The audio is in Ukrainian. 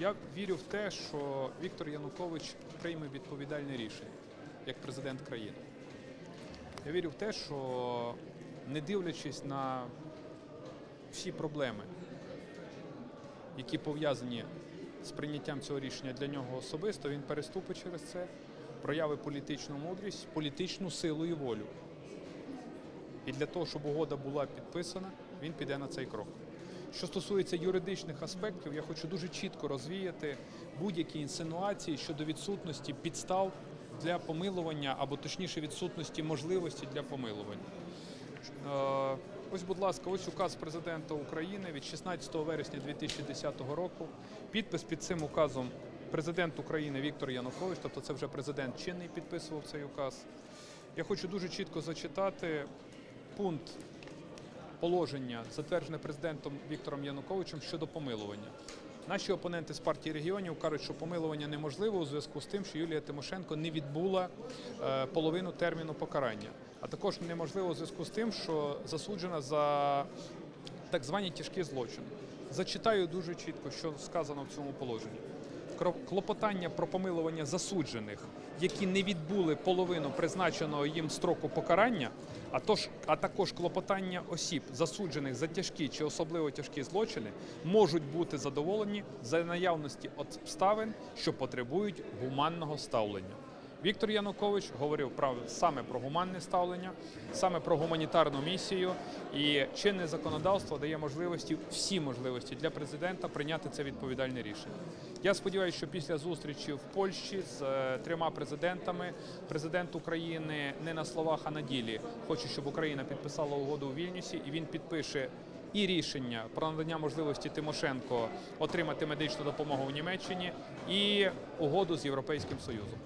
Я вірю в те, що Віктор Янукович прийме відповідальне рішення як президент країни. Я вірю в те, що не дивлячись на всі проблеми, які пов'язані з прийняттям цього рішення для нього особисто, він переступить через це, проявить політичну мудрість, політичну силу і волю. І для того, щоб угода була підписана, він піде на цей крок. Що стосується юридичних аспектів, я хочу дуже чітко розвіяти будь-які інсинуації щодо відсутності підстав для помилування, або точніше відсутності можливості для помилування. Е, Ось, будь ласка, ось указ президента України від 16 вересня 2010 року. Підпис під цим указом президент України Віктор Янукович, тобто це вже президент чинний підписував цей указ. Я хочу дуже чітко зачитати пункт положення, затверджене президентом Віктором Януковичем щодо помилування. Наші опоненти з партії регіонів кажуть, що помилування неможливо у зв'язку з тим, що Юлія Тимошенко не відбула е, половину терміну покарання, а також неможливо у зв'язку з тим, що засуджена за так звані тяжкі злочини. Зачитаю дуже чітко, що сказано в цьому положенні. Клопотання про помилування засуджених, які не відбули половину призначеного їм строку покарання, а, тож, а також клопотання осіб, засуджених за тяжкі чи особливо тяжкі злочини, можуть бути задоволені за наявності обставин, що потребують гуманного ставлення. Віктор Янукович говорив саме про гуманне ставлення, саме про гуманітарну місію, і чинне законодавство дає можливості, всі можливості для президента прийняти це відповідальне рішення. Я сподіваюся, що після зустрічі в Польщі з е, трьома президентами президент України не на словах, а на ділі хоче, щоб Україна підписала угоду у Вільнюсі, і він підпише і рішення про надання можливості Тимошенко отримати медичну допомогу в Німеччині, і угоду з Європейським Союзом.